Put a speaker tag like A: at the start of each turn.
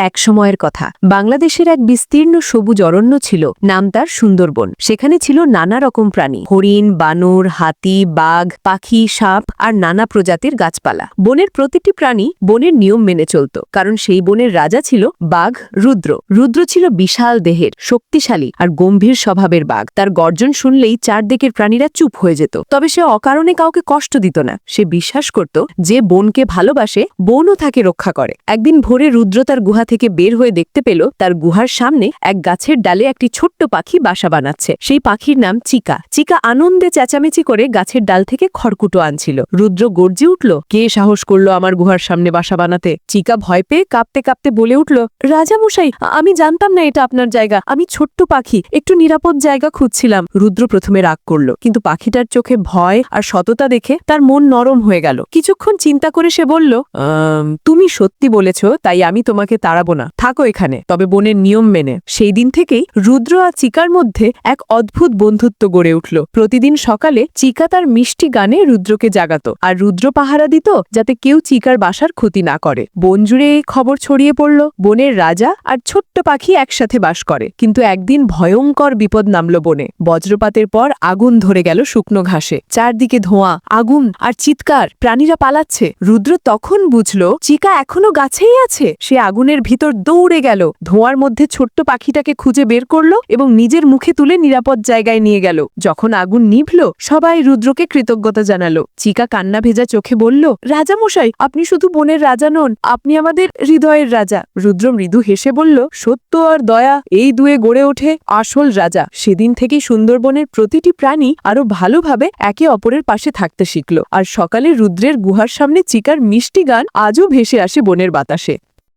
A: এক সময়ের কথা। বাংলাদেশের এক বিস্তীর্ণ সবুজ অরণ্য ছিল, নাম তার সুন্দরবন। সেখানে ছিল নানা রকম প্রাণী। হরিণ, বানর, হাতি, বাঘ, পাখি, সাপ আর নানা প্রজাতির গাছপালা। বনের প্রতিটি প্রাণী বনের নিয়ম মেনে চলত, কারণ সেই বনের রাজা ছিল বাঘ রুদ্র। রুদ্র ছিল বিশাল দেহের, শক্তিশালী আর গম্ভীর স্বভাবের বাঘ। তার গর্জন শুনলেই চারদিকের প্রাণীরা চুপ হয়ে যেত। তবে সে অকারণে কাউকে কষ্ট দিত না। সে বিশ্বাস করত যে বনকে ভালোবাসে, বনও তাকে রক্ষা করে। একদিন ভোরে রুদ্র তার গুহা থেকে বের হয়ে দেখতে পেল তার গুহার সামনে এক গাছের ডালে একটি ছোট্ট পাখি বাসা বানাচ্ছে। সেই পাখির নাম চিকা। চিকা আনন্দে চেঁচামেচি করে গাছের ডাল থেকে খড়কুটো আনছিল। রুদ্র গর্জে উঠল কে সাহস করল আমার গুহার সামনে বাসা বানাতে? চিকা ভয় পেয়ে কাঁপতে কাঁপতে বলে উঠল রাজামশাই আমি জানতাম না এটা আপনার জায়গা। আমি ছোট্ট পাখি একটু নিরাপদ জায়গা খুঁজছিলাম। রুদ্র প্রথমে রাগ করল কিন্তু পাখিটার চোখে ভয় আর সততা দেখে তার মন নরম হয়ে গেল। কিছুক্ষণ চিন্তা করে সে বলল "আম, তুমি সত্যি বলেছ তাই আমি তোমাকে তাড়াবো না। থাকো এখানে। তবে বনের নিয়ম মেনে। সেই দিন থেকেই রুদ্র আর চিকার মধ্যে এক অদ্ভুত বন্ধুত্ব গড়ে উঠল। প্রতিদিন সকালে চিকা তার মিষ্টি গানে রুদ্রকে জাগাত। আর রুদ্র পাহারা দিত যাতে কেউ চিকার বাসার ক্ষতি না করে। বন জুড়ে এই খবর ছড়িয়ে পড়ল। বনের রাজা আর ছোট্ট পাখি একসাথে বাস করে। কিন্তু একদিন ভয়ঙ্কর বিপদ নামল বনে। বজ্রপাতের পর আগুন ধরে গেল শুকনো ঘাসে। চারদিকে ধোঁয়া, আগুন আর চিৎকার। প্রাণীরা পালাচ্ছে। রুদ্র তখন বুঝল, চিকা এখনও গাছেই আছে। সে আগুনের ভিতর দৌড়ে গেল। ধোঁয়ার মধ্যে ছোট্ট পাখিটাকে খুঁজে বের করল এবং নিজের মুখে তুলে নিরাপদ জায়গায় নিয়ে গেল। যখন আগুন নিভল, সবাই রুদ্রকে কৃতজ্ঞতা জানালো। চিকা কান্না ভেজা চোখে বলল, রাজামশাই, আপনি শুধু বনের রাজা নন, আপনি আমাদের হৃদয়ের রাজা। রুদ্র মৃদু হেসে বলল, সত্য আর দয়া, এই দুয়ে গড়ে ওঠে আসল রাজা। সেদিন থেকেই সুন্দরবনের প্রতিটি প্রাণী আরও ভালোভাবে একে অপরের পাশে থাকতে শিখল। আর সকালে রুদ্রের গুহার সামনে চিকার মিষ্টি গান আজও ভেসে আসে বনের বাতাসে।